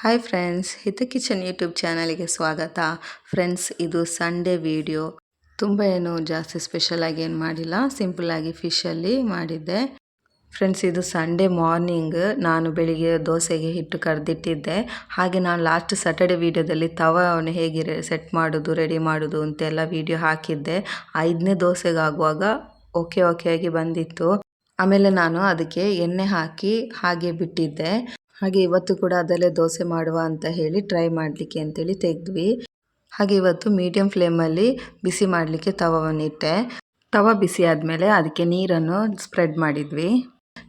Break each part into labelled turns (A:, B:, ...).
A: Hi friends Hita kitchen YouTube ಚಾನಲ್ಗೆ ಸ್ವಾಗತ. Friends ಇದು ಸಂಡೇ ವಿಡಿಯೋ ತುಂಬ ಏನು ಜಾಸ್ತಿ ಸ್ಪೆಷಲ್ ಆಗಿ ಏನು ಮಾಡಿಲ್ಲ ಸಿಂಪಲ್ ಆಗಿ ಫಿಶಲ್ಲಿ ಮಾಡಿದ್ದೆ. ಫ್ರೆಂಡ್ಸ್ ಇದು ಸಂಡೇ ಮಾರ್ನಿಂಗ್ ನಾನು ಬೆಳಿಗ್ಗೆ ದೋಸೆಗೆ ಹಿಟ್ಟು ಕರೆದಿಟ್ಟಿದ್ದೆ. ಹಾಗೆ ನಾನು ಲಾಸ್ಟ್ ಸ್ಯಾಟರ್ಡೆ ವಿಡಿಯೋದಲ್ಲಿ ತವವನ್ನು ಹೇಗೆ ಸೆಟ್ ಮಾಡೋದು ರೆಡಿ ಮಾಡೋದು ಅಂತೆಲ್ಲ ವಿಡಿಯೋ ಹಾಕಿದ್ದೆ. ಐದನೇ ದೋಸೆಗಾಗುವಾಗ ಓಕೆ ಓಕೆ ಆಗಿ ಬಂದಿತ್ತು. ಆಮೇಲೆ ನಾನು ಅದಕ್ಕೆ ಎಣ್ಣೆ ಹಾಕಿ ಹಾಗೆ ಬಿಟ್ಟಿದ್ದೆ. ಹಾಗೆ ಇವತ್ತು ಕೂಡ ಅದರಲ್ಲೇ ದೋಸೆ ಮಾಡುವ ಅಂತ ಹೇಳಿ ಟ್ರೈ ಮಾಡಲಿಕ್ಕೆ ಅಂತೇಳಿ ತೆಗೆದ್ವಿ. ಹಾಗೆ ಇವತ್ತು ಮೀಡಿಯಂ ಫ್ಲೇಮಲ್ಲಿ ಬಿಸಿ ಮಾಡಲಿಕ್ಕೆ ತವವನ್ನು ಇಟ್ಟೆ. ತವ ಬಿಸಿ ಆದಮೇಲೆ ಅದಕ್ಕೆ ನೀರನ್ನು ಸ್ಪ್ರೆಡ್ ಮಾಡಿದ್ವಿ.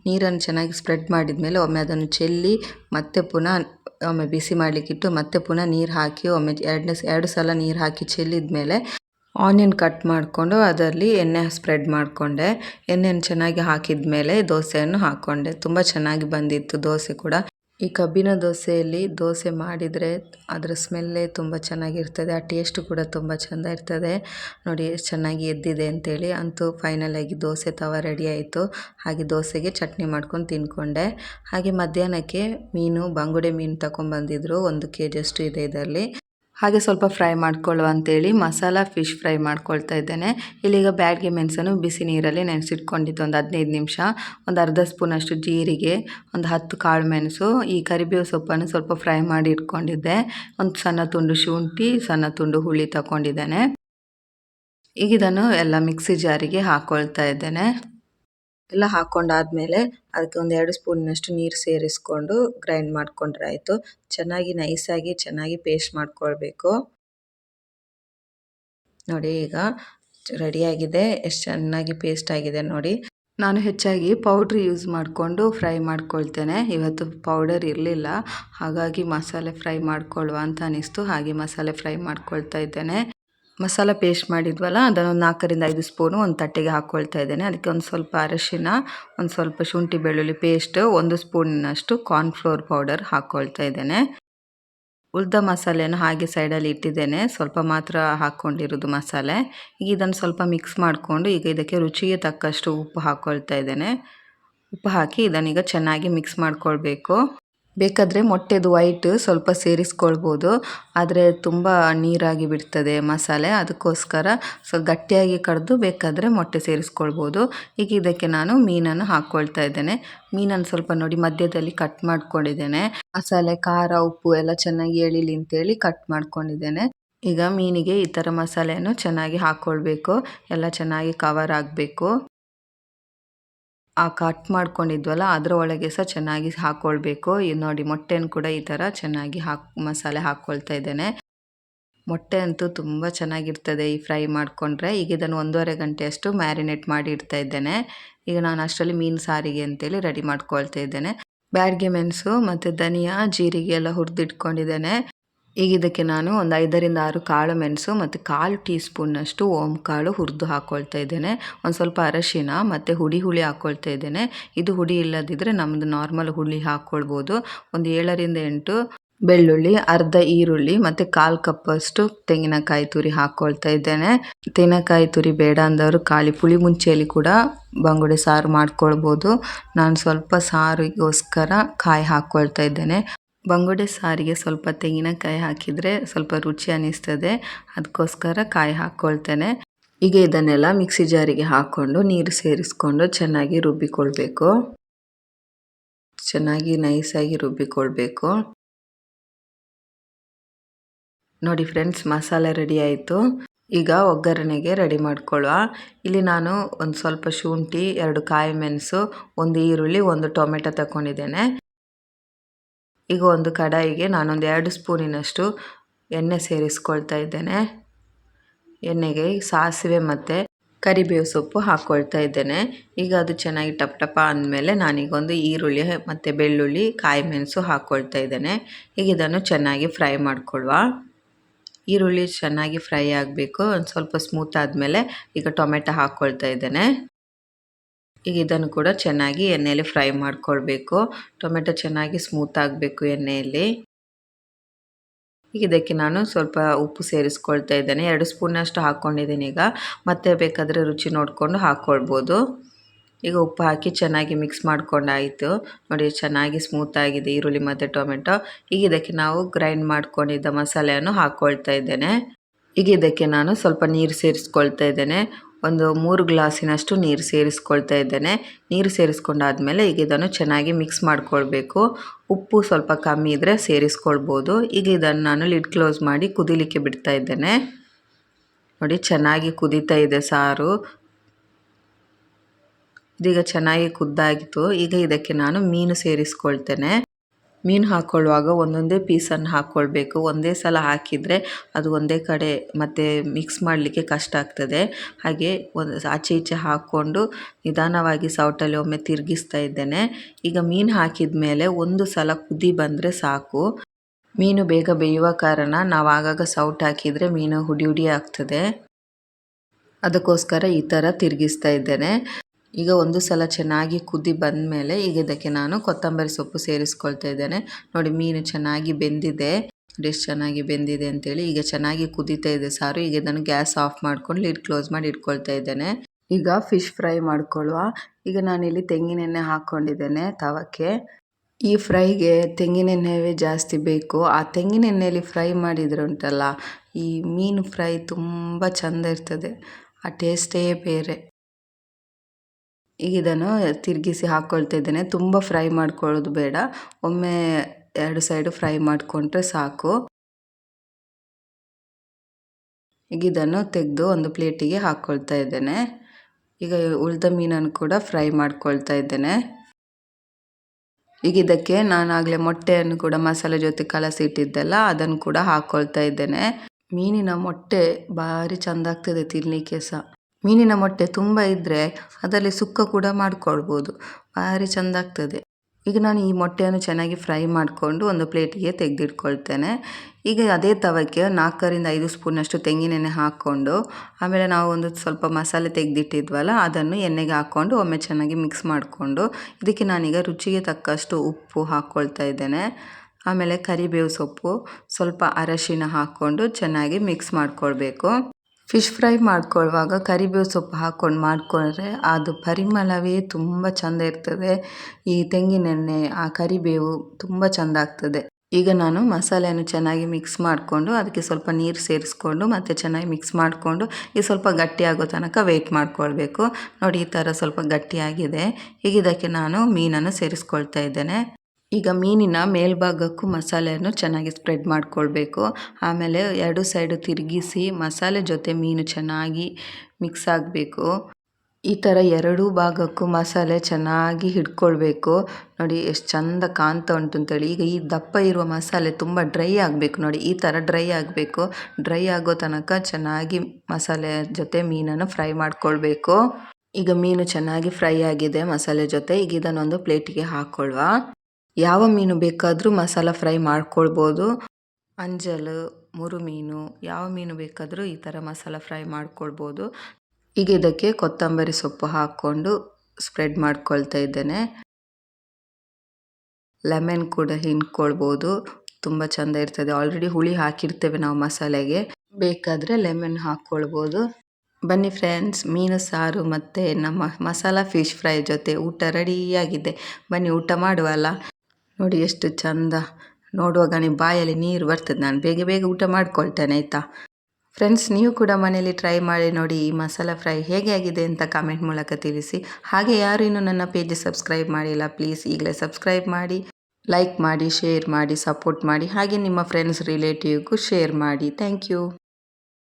A: ನೀರನ್ನು ಚೆನ್ನಾಗಿ ಸ್ಪ್ರೆಡ್ ಮಾಡಿದ್ಮೇಲೆ ಒಮ್ಮೆ ಅದನ್ನು ಚೆಲ್ಲಿ ಮತ್ತೆ ಪುನಃ ಒಮ್ಮೆ ಬಿಸಿ ಮಾಡಲಿಕ್ಕಿಟ್ಟು ಮತ್ತೆ ಪುನಃ ನೀರು ಹಾಕಿ ಒಮ್ಮೆ ಎರಡನೇ ಎರಡು ಸಲ ನೀರು ಹಾಕಿ ಚೆಲ್ಲಿದ ಮೇಲೆ ಆನಿಯನ್ ಕಟ್ ಮಾಡಿಕೊಂಡು ಅದರಲ್ಲಿ ಎಣ್ಣೆ ಸ್ಪ್ರೆಡ್ ಮಾಡಿಕೊಂಡೆ. ಎಣ್ಣೆಯನ್ನು ಚೆನ್ನಾಗಿ ಹಾಕಿದ ಮೇಲೆ ದೋಸೆಯನ್ನು ಹಾಕ್ಕೊಂಡೆ ತುಂಬ ಚೆನ್ನಾಗಿ ಬಂದಿತ್ತು ದೋಸೆ ಕೂಡ. ಈ ಕಬ್ಬಿನ ದೋಸೆಯಲ್ಲಿ ದೋಸೆ ಮಾಡಿದರೆ ಅದರ ಸ್ಮೆಲ್ಲೇ ತುಂಬ ಚೆನ್ನಾಗಿರ್ತದೆ, ಆ ಟೇಸ್ಟ್ ಕೂಡ ತುಂಬ ಚೆಂದ ಇರ್ತದೆ. ನೋಡಿ ಎಷ್ಟು ಚೆನ್ನಾಗಿ ಎದ್ದಿದೆ ಅಂತೇಳಿ. ಅಂತೂ ಫೈನಲಾಗಿ ದೋಸೆ ತವ ರೆಡಿ ಆಯಿತು. ಹಾಗೆ ದೋಸೆಗೆ ಚಟ್ನಿ ಮಾಡ್ಕೊಂಡು ತಿನ್ಕೊಂಡೆ. ಹಾಗೆ ಮಧ್ಯಾಹ್ನಕ್ಕೆ ಮೀನು, ಬಂಗುಡೆ ಮೀನು ತಗೊಂಡ್ಬಂದಿದ್ರು ಒಂದು ಕೆ ಜಿಯಷ್ಟು ಇದೆ ಇದರಲ್ಲಿ. ಹಾಗೆ ಸ್ವಲ್ಪ ಫ್ರೈ ಮಾಡ್ಕೊಳ್ಳುವ ಅಂತೇಳಿ ಮಸಾಲ ಫಿಶ್ ಫ್ರೈ ಮಾಡ್ಕೊಳ್ತಾ ಇದ್ದೇನೆ. ಇಲ್ಲೀಗ ಬ್ಯಾಡ್ಗೆ ಮೆಣಸನ್ನು ಬಿಸಿ ನೀರಲ್ಲಿ ನೆನೆಸಿಟ್ಕೊಂಡಿದ್ದು ಒಂದು ಹದಿನೈದು ನಿಮಿಷ. ಒಂದು ಅರ್ಧ ಸ್ಪೂನಷ್ಟು ಜೀರಿಗೆ, ಒಂದು ಹತ್ತು ಕಾಳು ಮೆಣಸು, ಈ ಕರಿಬೇವು ಸೊಪ್ಪನ್ನು ಸ್ವಲ್ಪ ಫ್ರೈ ಮಾಡಿ ಇಟ್ಕೊಂಡಿದ್ದೆ. ಒಂದು ಸಣ್ಣ ತುಂಡು ಶುಂಠಿ, ಸಣ್ಣ ತುಂಡು ಹುಳಿ ತಗೊಂಡಿದ್ದೇನೆ ಈಗ ಇದನ್ನು ಎಲ್ಲ ಮಿಕ್ಸಿ ಜಾರಿಗೆ ಹಾಕ್ಕೊಳ್ತಾ ಇದ್ದೇನೆ. ಎಲ್ಲ ಹಾಕೊಂಡಾದ್ಮೇಲೆ ಅದಕ್ಕೆ ಒಂದು ಎರಡು ಸ್ಪೂನಿನಷ್ಟು ನೀರು ಸೇರಿಸ್ಕೊಂಡು ಗ್ರೈಂಡ್ ಮಾಡಿಕೊಂಡ್ರೆ ಆಯಿತು. ಚೆನ್ನಾಗಿ ನೈಸಾಗಿ ಚೆನ್ನಾಗಿ ಪೇಸ್ಟ್ ಮಾಡ್ಕೊಳ್ಬೇಕು. ನೋಡಿ ಈಗ ರೆಡಿಯಾಗಿದೆ. ಎಷ್ಟು ಚೆನ್ನಾಗಿ ಪೇಸ್ಟ್ ಆಗಿದೆ ನೋಡಿ. ನಾನು ಹೆಚ್ಚಾಗಿ ಪೌಡ್ರ್ ಯೂಸ್ ಮಾಡಿಕೊಂಡು ಫ್ರೈ ಮಾಡ್ಕೊಳ್ತೇನೆ. ಇವತ್ತು ಪೌಡರ್ ಇರಲಿಲ್ಲ. ಹಾಗಾಗಿ ಮಸಾಲೆ ಫ್ರೈ ಮಾಡ್ಕೊಳ್ಳುವ ಅಂತ ಅನಿಸ್ತು. ಹಾಗೆ ಮಸಾಲೆ ಫ್ರೈ ಮಾಡ್ಕೊಳ್ತಾ ಇದ್ದೇನೆ. ಮಸಾಲ ಪೇಸ್ಟ್ ಮಾಡಿದ್ವಲ್ಲ, ಅದನ್ನು ನಾಲ್ಕರಿಂದ ಐದು ಸ್ಪೂನು ಒಂದು ತಟ್ಟೆಗೆ ಹಾಕ್ಕೊಳ್ತಾ ಇದ್ದೇನೆ. ಅದಕ್ಕೆ ಒಂದು ಸ್ವಲ್ಪ ಅರಶಿನ, ಒಂದು ಸ್ವಲ್ಪ ಶುಂಠಿ ಬೆಳ್ಳುಳ್ಳಿ ಪೇಸ್ಟ್ ಒಂದು ಸ್ಪೂನಿನಷ್ಟು ಕಾರ್ನ್ಫ್ಲೋರ್ ಪೌಡರ್ ಹಾಕ್ಕೊಳ್ತಾ ಇದ್ದೇನೆ. ಉಳಿದ ಮಸಾಲೆಯನ್ನು ಹಾಗೆ ಸೈಡಲ್ಲಿ ಇಟ್ಟಿದ್ದೇನೆ. ಸ್ವಲ್ಪ ಮಾತ್ರ ಹಾಕ್ಕೊಂಡಿರೋದು ಮಸಾಲೆ. ಈಗ ಇದನ್ನು ಸ್ವಲ್ಪ ಮಿಕ್ಸ್ ಮಾಡಿಕೊಂಡು ಈಗ ಇದಕ್ಕೆ ರುಚಿಗೆ ತಕ್ಕಷ್ಟು ಉಪ್ಪು ಹಾಕ್ಕೊಳ್ತಾ ಇದ್ದೇನೆ. ಉಪ್ಪು ಹಾಕಿ ಇದನ್ನೀಗ ಚೆನ್ನಾಗಿ ಮಿಕ್ಸ್ ಮಾಡ್ಕೊಳ್ಬೇಕು. ಬೇಕಾದರೆ ಮೊಟ್ಟೆದು ವೈಟ್ ಸ್ವಲ್ಪ ಸೇರಿಸ್ಕೊಳ್ಬೋದು. ಆದರೆ ತುಂಬ ನೀರಾಗಿ ಬಿಡ್ತದೆ ಮಸಾಲೆ. ಅದಕ್ಕೋಸ್ಕರ ಸೊ ಗಟ್ಟಿಯಾಗಿ ಕಡಿದು ಬೇಕಾದರೆ ಮೊಟ್ಟೆ ಸೇರಿಸ್ಕೊಳ್ಬೋದು. ಈಗ ಇದಕ್ಕೆ ನಾನು ಮೀನನ್ನು ಹಾಕ್ಕೊಳ್ತಾ ಇದ್ದೇನೆ. ಮೀನನ್ನು ಸ್ವಲ್ಪ ನೋಡಿ ಮಧ್ಯದಲ್ಲಿ ಕಟ್ ಮಾಡ್ಕೊಂಡಿದ್ದೇನೆ. ಮಸಾಲೆ, ಖಾರ, ಉಪ್ಪು ಎಲ್ಲ ಚೆನ್ನಾಗಿ ಎಳಿಲಿ ಅಂತೇಳಿ ಕಟ್ ಮಾಡ್ಕೊಂಡಿದ್ದೇನೆ. ಈಗ ಮೀನಿಗೆ ಈ ಥರ ಮಸಾಲೆಯನ್ನು ಚೆನ್ನಾಗಿ ಹಾಕ್ಕೊಳ್ಬೇಕು ಎಲ್ಲ ಚೆನ್ನಾಗಿ ಕವರ್ ಆಗಬೇಕು. ಆ ಕಟ್ ಮಾಡ್ಕೊಂಡಿದ್ವಲ್ಲ ಅದರ ಒಳಗೆ ಸಹ ಚೆನ್ನಾಗಿ ಹಾಕ್ಕೊಳ್ಬೇಕು ನೋಡಿ ಮೊಟ್ಟೆನ ಕೂಡ ಈ ಥರ ಚೆನ್ನಾಗಿ ಹಾಕ್, ಮಸಾಲೆ ಹಾಕ್ಕೊಳ್ತಾ ಇದ್ದೇನೆ. ಮೊಟ್ಟೆ ಅಂತೂ ತುಂಬ ಚೆನ್ನಾಗಿರ್ತದೆ ಈ ಫ್ರೈ ಮಾಡಿಕೊಂಡ್ರೆ. ಈಗ ಇದನ್ನು ಒಂದೂವರೆ ಗಂಟೆಯಷ್ಟು ಮ್ಯಾರಿನೇಟ್ ಮಾಡಿ ಇಡ್ತಾ ಇದ್ದೇನೆ. ಈಗ ನಾನು ಅಷ್ಟರಲ್ಲಿ ಮೀನು ಸಾರಿಗೆ ಅಂತೇಳಿ ರೆಡಿ ಮಾಡ್ಕೊಳ್ತಾ ಇದ್ದೇನೆ. ಬ್ಯಾಡ್ಗೆ ಮೆಣಸು ಮತ್ತು ಧನಿಯಾ, ಜೀರಿಗೆ ಎಲ್ಲ ಹುರಿದಿಟ್ಕೊಂಡಿದ್ದೇನೆ. ಈಗ ಇದಕ್ಕೆ ನಾನು ಒಂದು ಐದರಿಂದ ಆರು ಕಾಳು ಮೆಣಸು ಮತ್ತು ಕಾಲು ಟೀ ಸ್ಪೂನ್ನಷ್ಟು ಓಮ್ ಕಾಳು ಹುರಿದು ಹಾಕ್ಕೊಳ್ತಾ ಇದ್ದೇನೆ. ಒಂದು ಸ್ವಲ್ಪ ಅರಶಿನ ಮತ್ತು ಹುಡಿ ಹುಳಿ ಹಾಕ್ಕೊಳ್ತಾ ಇದ್ದೇನೆ. ಇದು ಹುಡಿ ಇಲ್ಲದಿದ್ದರೆ ನಮ್ಮದು ನಾರ್ಮಲ್ ಹುಳಿ ಹಾಕ್ಕೊಳ್ಬೋದು ಒಂದು ಏಳರಿಂದ ಎಂಟು ಬೆಳ್ಳುಳ್ಳಿ, ಅರ್ಧ ಈರುಳ್ಳಿ ಮತ್ತು ಕಾಲು ಕಪ್ಪಷ್ಟು ತೆಂಗಿನಕಾಯಿ ತುರಿ ಹಾಕ್ಕೊಳ್ತಾ ಇದ್ದೇನೆ. ತೆಂಗಿನಕಾಯಿ ತುರಿ ಬೇಡ ಅಂದವರು ಖಾಲಿ ಪುಳಿ ಮುಂಚೆಯಲ್ಲಿ ಕೂಡ ಬಂಗುಡೆ ಸಾರು ಮಾಡ್ಕೊಳ್ಬೋದು. ನಾನು ಸ್ವಲ್ಪ ಸಾರಿಗೋಸ್ಕರ ಕಾಯಿ ಹಾಕ್ಕೊಳ್ತಾ ಇದ್ದೇನೆ. ಬಂಗುಡೆ ಸಾರಿಗೆ ಸ್ವಲ್ಪ ತೆಂಗಿನಕಾಯಿ ಹಾಕಿದರೆ ಸ್ವಲ್ಪ ರುಚಿ ಅನ್ನಿಸ್ತದೆ ಅದಕ್ಕೋಸ್ಕರ ಕಾಯಿ ಹಾಕ್ಕೊಳ್ತೇನೆ. ಈಗ ಇದನ್ನೆಲ್ಲ ಮಿಕ್ಸಿ ಜಾರಿಗೆ ಹಾಕ್ಕೊಂಡು ನೀರು ಸೇರಿಸ್ಕೊಂಡು ಚೆನ್ನಾಗಿ ರುಬ್ಬಿಕೊಳ್ಬೇಕು. ಚೆನ್ನಾಗಿ ನೈಸಾಗಿ ರುಬ್ಬಿಕೊಳ್ಬೇಕು. ನೋಡಿ ಫ್ರೆಂಡ್ಸ್, ಮಸಾಲೆ ರೆಡಿ ಆಯಿತು. ಈಗ ಒಗ್ಗರಣೆಗೆ ರೆಡಿ ಮಾಡ್ಕೊಳ್ಳುವ. ಇಲ್ಲಿ ನಾನು ಒಂದು ಸ್ವಲ್ಪ ಶುಂಠಿ, ಎರಡು ಕಾಯಿ ಮೆಣಸು, ಒಂದು ಈರುಳ್ಳಿ, ಒಂದು ಟೊಮೆಟೊ ತಗೊಂಡಿದ್ದೇನೆ ಈಗ ಒಂದು ಕಡಾಯಿಗೆ ನಾನೊಂದು ಎರಡು ಸ್ಪೂನಿನಷ್ಟು ಎಣ್ಣೆ ಸೇರಿಸ್ಕೊಳ್ತಾ ಇದ್ದೇನೆ. ಎಣ್ಣೆಗೆ ಸಾಸಿವೆ ಮತ್ತು ಕರಿಬೇವು ಸೊಪ್ಪು ಹಾಕ್ಕೊಳ್ತಾ ಇದ್ದೇನೆ. ಈಗ ಅದು ಚೆನ್ನಾಗಿ ಟಪ್ ಟಪ ಅಂದಮೇಲೆ ನಾನೀಗೊಂದು ಈರುಳ್ಳಿ ಮತ್ತು ಬೆಳ್ಳುಳ್ಳಿ, ಕಾಯಿ ಮೆಣಸು ಹಾಕ್ಕೊಳ್ತಾ ಇದ್ದೇನೆ. ಈಗ ಇದನ್ನು ಚೆನ್ನಾಗಿ ಫ್ರೈ ಮಾಡಿಕೊಳ್ಳುವ. ಈರುಳ್ಳಿ ಚೆನ್ನಾಗಿ ಫ್ರೈ ಆಗಬೇಕು. ಒಂದು ಸ್ವಲ್ಪ ಸ್ಮೂತ್ ಆದಮೇಲೆ ಈಗ ಟೊಮೆಟೊ ಹಾಕ್ಕೊಳ್ತಾ ಇದ್ದೇನೆ. ಈಗ ಇದನ್ನು ಕೂಡ ಚೆನ್ನಾಗಿ ಎಣ್ಣೆಯಲ್ಲಿ ಫ್ರೈ ಮಾಡ್ಕೊಳ್ಬೇಕು. ಟೊಮೆಟೊ ಚೆನ್ನಾಗಿ ಸ್ಮೂತ್ ಆಗಬೇಕು ಎಣ್ಣೆಯಲ್ಲಿ. ಈಗ ಇದಕ್ಕೆ ನಾನು ಸ್ವಲ್ಪ ಉಪ್ಪು ಸೇರಿಸ್ಕೊಳ್ತಾ ಇದ್ದೇನೆ. ಎರಡು ಸ್ಪೂನಷ್ಟು ಹಾಕ್ಕೊಂಡಿದ್ದೀನಿ ಈಗ. ಮತ್ತೆ ಬೇಕಾದರೆ ರುಚಿ ನೋಡಿಕೊಂಡು ಹಾಕ್ಕೊಳ್ಬೋದು. ಈಗ ಉಪ್ಪು ಹಾಕಿ ಚೆನ್ನಾಗಿ ಮಿಕ್ಸ್ ಮಾಡ್ಕೊಂಡಾಯಿತು. ನೋಡಿ, ಚೆನ್ನಾಗಿ ಸ್ಮೂತ್ ಆಗಿದೆ ಈರುಳ್ಳಿ ಮತ್ತು ಟೊಮೆಟೊ. ಈಗ ಇದಕ್ಕೆ ನಾವು ಗ್ರೈಂಡ್ ಮಾಡ್ಕೊಂಡಿದ್ದ ಮಸಾಲೆಯನ್ನು ಹಾಕ್ಕೊಳ್ತಾ ಇದ್ದೇನೆ. ಈಗ ಇದಕ್ಕೆ ನಾನು ಸ್ವಲ್ಪ ನೀರು ಸೇರಿಸ್ಕೊಳ್ತಾ ಇದ್ದೇನೆ. ಒಂದು ಮೂರು ಗ್ಲಾಸಿನಷ್ಟು ನೀರು ಸೇರಿಸ್ಕೊಳ್ತಾ ಇದ್ದೇನೆ. ನೀರು ಸೇರಿಸ್ಕೊಂಡಾದಮೇಲೆ ಈಗ ಇದನ್ನು ಚೆನ್ನಾಗಿ ಮಿಕ್ಸ್ ಮಾಡ್ಕೊಳ್ಬೇಕು. ಉಪ್ಪು ಸ್ವಲ್ಪ ಕಮ್ಮಿ ಇದ್ದರೆ ಸೇರಿಸ್ಕೊಳ್ಬೋದು. ಈಗ ಇದನ್ನು ನಾನು ಲಿಡ್ ಕ್ಲೋಸ್ ಮಾಡಿ ಕುದಿಲಿಕ್ಕೆ ಬಿಡ್ತಾ ಇದ್ದೇನೆ. ನೋಡಿ, ಚೆನ್ನಾಗಿ ಕುದೀತಾ ಇದೆ ಸಾರು. ಇದೀಗ ಚೆನ್ನಾಗಿ ಕುದ್ದಾಗಿತ್ತು. ಈಗ ಇದಕ್ಕೆ ನಾನು ಮೀನು ಸೇರಿಸ್ಕೊಳ್ತೇನೆ. ಮೀನು ಹಾಕ್ಕೊಳ್ಳುವಾಗ ಒಂದೊಂದೇ ಪೀಸನ್ನು ಹಾಕ್ಕೊಳ್ಬೇಕು. ಒಂದೇ ಸಲ ಹಾಕಿದರೆ ಅದು ಒಂದೇ ಕಡೆ ಮತ್ತೆ ಮಿಕ್ಸ್ ಮಾಡಲಿಕ್ಕೆ ಕಷ್ಟ ಆಗ್ತದೆ. ಹಾಗೆ ಒಂದು ಆಚೆ ಈಚೆ ಹಾಕ್ಕೊಂಡು ನಿಧಾನವಾಗಿ ಸೌಟಲ್ಲಿ ಒಮ್ಮೆ ತಿರುಗಿಸ್ತಾ ಇದ್ದೇನೆ. ಈಗ ಮೀನು ಹಾಕಿದ ಮೇಲೆ ಒಂದು ಸಲ ಕುದಿ ಬಂದರೆ ಸಾಕು. ಮೀನು ಬೇಗ ಬೇಯುವ ಕಾರಣ ನಾವು ಆಗಾಗ ಸೌಟ್ ಹಾಕಿದರೆ ಮೀನು ಹುಡಿ ಹುಡಿ ಆಗ್ತದೆ. ಅದಕ್ಕೋಸ್ಕರ ಈ ಥರ ತಿರುಗಿಸ್ತಾ ಇದ್ದೇನೆ. ಈಗ ಒಂದು ಸಲ ಚೆನ್ನಾಗಿ ಕುದಿ ಬಂದ ಮೇಲೆ ಈಗ ಇದಕ್ಕೆ ನಾನು ಕೊತ್ತಂಬರಿ ಸೊಪ್ಪು ಸೇರಿಸ್ಕೊಳ್ತಾ ಇದ್ದೇನೆ. ನೋಡಿ, ಮೀನು ಚೆನ್ನಾಗಿ ಬೆಂದಿದೆ. ಡಿಶ್ ಚೆನ್ನಾಗಿ ಬೆಂದಿದೆ ಅಂತೇಳಿ ಈಗ ಚೆನ್ನಾಗಿ ಕುದೀತಾ ಇದೆ ಸಾರು. ಈಗ ಇದನ್ನು ಗ್ಯಾಸ್ ಆಫ್ ಮಾಡ್ಕೊಂಡು ಲಿಡ್ ಕ್ಲೋಸ್ ಮಾಡಿ ಇಟ್ಕೊಳ್ತಾ ಇದ್ದೇನೆ. ಈಗ ಫಿಶ್ ಫ್ರೈ ಮಾಡ್ಕೊಳ್ಳುವ. ಈಗ ನಾನಿಲ್ಲಿ ತೆಂಗಿನೆಣ್ಣೆ ಹಾಕ್ಕೊಂಡಿದ್ದೇನೆ ತವಕ್ಕೆ. ಈ ಫ್ರೈಗೆ ತೆಂಗಿನೆಣ್ಣೆವೇ ಜಾಸ್ತಿ ಬೇಕು. ಆ ತೆಂಗಿನೆಣ್ಣೆಯಲ್ಲಿ ಫ್ರೈ ಮಾಡಿದರೆ ಉಂಟಲ್ಲ, ಈ ಮೀನು ಫ್ರೈ ತುಂಬ ಚೆಂದ ಇರ್ತದೆ. ಆ ಟೇಸ್ಟೇ ಬೇರೆ. ಈಗ ಇದನ್ನು ತಿರುಗಿಸಿ ಹಾಕ್ಕೊಳ್ತಾ ಇದ್ದೇನೆ. ತುಂಬ ಫ್ರೈ ಮಾಡ್ಕೊಳ್ಳೋದು ಬೇಡ. ಒಮ್ಮೆ ಎರಡು ಸೈಡು ಫ್ರೈ ಮಾಡಿಕೊಂಡ್ರೆ ಸಾಕು. ಈಗ ಇದನ್ನು ತೆಗೆದು ಒಂದು ಪ್ಲೇಟಿಗೆ ಹಾಕ್ಕೊಳ್ತಾ ಇದ್ದೇನೆ. ಈಗ ಉಳಿದ ಮೀನನ್ನು ಕೂಡ ಫ್ರೈ ಮಾಡ್ಕೊಳ್ತಾ ಇದ್ದೇನೆ. ಈಗ ಇದಕ್ಕೆ ನಾನು ಆಗಲೇ ಮೊಟ್ಟೆಯನ್ನು ಕೂಡ ಮಸಾಲೆ ಜೊತೆ ಕಲಸಿ ಇಟ್ಟಿದ್ದೆಲ್ಲ, ಅದನ್ನು ಕೂಡ ಹಾಕ್ಕೊಳ್ತಾ ಇದ್ದೇನೆ. ಮೀನಿನ ಮೊಟ್ಟೆ ಭಾರಿ ಚೆಂದ ಆಗ್ತದೆ ತಿನ್ನಲಿಕ್ಕೆ ಸಹ. ಮೀನಿನ ಮೊಟ್ಟೆ ತುಂಬ ಇದ್ದರೆ ಅದರಲ್ಲಿ ಸುಕ್ಕ ಕೂಡ ಮಾಡ್ಕೊಳ್ಬೋದು. ಭಾರಿ ಚೆಂದ ಆಗ್ತದೆ. ಈಗ ನಾನು ಈ ಮೊಟ್ಟೆಯನ್ನು ಚೆನ್ನಾಗಿ ಫ್ರೈ ಮಾಡಿಕೊಂಡು ಒಂದು ಪ್ಲೇಟಿಗೆ ತೆಗೆದಿಟ್ಕೊಳ್ತೇನೆ. ಈಗ ಅದೇ ತವಕ್ಕೆ ನಾಲ್ಕರಿಂದ ಐದು ಸ್ಪೂನಷ್ಟು ತೆಂಗಿನೆಣ್ಣೆ ಹಾಕ್ಕೊಂಡು, ಆಮೇಲೆ ನಾವು ಒಂದು ಸ್ವಲ್ಪ ಮಸಾಲೆ ತೆಗೆದಿಟ್ಟಿದ್ವಲ್ಲ, ಅದನ್ನು ಎಣ್ಣೆಗೆ ಹಾಕ್ಕೊಂಡು ಒಮ್ಮೆ ಚೆನ್ನಾಗಿ ಮಿಕ್ಸ್ ಮಾಡಿಕೊಂಡು, ಇದಕ್ಕೆ ನಾನೀಗ ರುಚಿಗೆ ತಕ್ಕಷ್ಟು ಉಪ್ಪು ಹಾಕ್ಕೊಳ್ತಾ ಇದ್ದೇನೆ. ಆಮೇಲೆ ಕರಿಬೇವು ಸೊಪ್ಪು, ಸ್ವಲ್ಪ ಅರಶಿನ ಹಾಕ್ಕೊಂಡು ಚೆನ್ನಾಗಿ ಮಿಕ್ಸ್ ಮಾಡ್ಕೊಳ್ಬೇಕು. ಫಿಶ್ ಫ್ರೈ ಮಾಡ್ಕೊಳ್ಳುವಾಗ ಕರಿಬೇವು ಸೊಪ್ಪು ಹಾಕ್ಕೊಂಡು ಮಾಡಿಕೊಂಡ್ರೆ ಅದು ಪರಿಮಳವೇ ತುಂಬ ಚೆಂದ ಇರ್ತದೆ. ಈ ತೆಂಗಿನೆಣ್ಣೆ ಆ ಕರಿಬೇವು ತುಂಬ ಚೆಂದ ಆಗ್ತದೆ. ಈಗ ನಾನು ಮಸಾಲೆಯನ್ನು ಚೆನ್ನಾಗಿ ಮಿಕ್ಸ್ ಮಾಡಿಕೊಂಡು ಅದಕ್ಕೆ ಸ್ವಲ್ಪ ನೀರು ಸೇರಿಸ್ಕೊಂಡು ಮತ್ತೆ ಚೆನ್ನಾಗಿ ಮಿಕ್ಸ್ ಮಾಡಿಕೊಂಡು ಇದು ಸ್ವಲ್ಪ ಗಟ್ಟಿಯಾಗೋ ತನಕ ವೆಯ್ಟ್ ಮಾಡಿಕೊಳ್ಬೇಕು. ನೋಡಿ ಈ ಥರ ಸ್ವಲ್ಪ ಗಟ್ಟಿಯಾಗಿದೆ. ಈಗ ಇದಕ್ಕೆ ನಾನು ಮೀನನ್ನು ಸೇರಿಸ್ಕೊಳ್ತಾ ಇದ್ದೇನೆ. ಈಗ ಮೀನಿನ ಮೇಲ್ಭಾಗಕ್ಕೂ ಮಸಾಲೆಯನ್ನು ಚೆನ್ನಾಗಿ ಸ್ಪ್ರೆಡ್ ಮಾಡಿಕೊಳ್ಬೇಕು. ಆಮೇಲೆ ಎರಡು ಸೈಡು ತಿರುಗಿಸಿ ಮಸಾಲೆ ಜೊತೆ ಮೀನು ಚೆನ್ನಾಗಿ ಮಿಕ್ಸ್ ಆಗಬೇಕು. ಈ ಥರ ಎರಡೂ ಭಾಗಕ್ಕೂ ಮಸಾಲೆ ಚೆನ್ನಾಗಿ ಹಿಡ್ಕೊಳ್ಬೇಕು. ನೋಡಿ, ಎಷ್ಟು ಚಂದ ಕಾಣ್ತಾ ಉಂಟು ಅಂತೇಳಿ ಈಗ ಈ ದಪ್ಪ ಇರುವ ಮಸಾಲೆ ತುಂಬ ಡ್ರೈ ಆಗಬೇಕು. ನೋಡಿ, ಈ ಥರ ಡ್ರೈ ಆಗಬೇಕು. ಡ್ರೈ ಆಗೋ ತನಕ ಚೆನ್ನಾಗಿ ಮಸಾಲೆ ಜೊತೆ ಮೀನನ್ನು ಫ್ರೈ ಮಾಡ್ಕೊಳ್ಬೇಕು. ಈಗ ಮೀನು ಚೆನ್ನಾಗಿ ಫ್ರೈ ಆಗಿದೆ ಮಸಾಲೆ ಜೊತೆ. ಈಗ ಇದನ್ನೊಂದು ಪ್ಲೇಟಿಗೆ ಹಾಕ್ಕೊಳ್ವಾ ಯಾವ ಮೀನು ಬೇಕಾದರೂ ಮಸಾಲ ಫ್ರೈ ಮಾಡ್ಕೊಳ್ಬೋದು. ಅಂಜಲ್, ಮುರು ಮೀನು, ಯಾವ ಮೀನು ಬೇಕಾದರೂ ಈ ಥರ ಮಸಾಲ ಫ್ರೈ ಮಾಡ್ಕೊಳ್ಬೋದು. ಈಗ ಇದಕ್ಕೆ ಕೊತ್ತಂಬರಿ ಸೊಪ್ಪು ಹಾಕ್ಕೊಂಡು ಸ್ಪ್ರೆಡ್ ಮಾಡ್ಕೊಳ್ತಾ ಇದ್ದೇನೆ. ಲೆಮನ್ ಕೂಡ ಹಿಂಡ್ಕೊಳ್ಬೋದು. ತುಂಬ ಚೆಂದ ಇರ್ತದೆ. ಆಲ್ರೆಡಿ ಹುಳಿ ಹಾಕಿರ್ತೇವೆ ನಾವು ಮಸಾಲೆಗೆ. ಬೇಕಾದರೆ ಲೆಮನ್ ಹಾಕ್ಕೊಳ್ಬೋದು. ಬನ್ನಿ ಫ್ರೆಂಡ್ಸ್, ಮೀನು ಸಾರು ಮತ್ತು ನಮ್ಮ ಮಸಾಲ ಫಿಶ್ ಫ್ರೈ ಜೊತೆ ಊಟ ರೆಡಿಯಾಗಿದೆ. ಬನ್ನಿ ಊಟ ಮಾಡುವಲ್ಲ. ನೋಡಿ ಎಷ್ಟು ಚಂದ. ನೋಡುವಾಗ ನಿಮ್ಮ ಬಾಯಲ್ಲಿ ನೀರು ಬರ್ತದೆ. ನಾನು ಬೇಗ ಬೇಗ ಊಟ ಮಾಡ್ಕೊಳ್ತೇನೆ, ಆಯಿತಾ? ಫ್ರೆಂಡ್ಸ್ ನೀವು ಕೂಡ ಮನೆಯಲ್ಲಿ ಟ್ರೈ ಮಾಡಿ ನೋಡಿ ಈ ಮಸಾಲ ಫ್ರೈ ಹೇಗೆ ಆಗಿದೆ ಅಂತ ಕಮೆಂಟ್ ಮೂಲಕ ತಿಳಿಸಿ. ಹಾಗೆ ಯಾರು ಇನ್ನೂ ನನ್ನ ಪೇಜ್ ಸಬ್ಸ್ಕ್ರೈಬ್ ಮಾಡಿಲ್ಲ ಪ್ಲೀಸ್ ಈಗಲೇ ಸಬ್ಸ್ಕ್ರೈಬ್ ಮಾಡಿ ಲೈಕ್ ಮಾಡಿ ಶೇರ್ ಮಾಡಿ ಸಪೋರ್ಟ್ ಮಾಡಿ, ಹಾಗೆ ನಿಮ್ಮ ಫ್ರೆಂಡ್ಸ್ ರಿಲೇಟಿವ್ಗೂ ಶೇರ್ ಮಾಡಿ. Thank you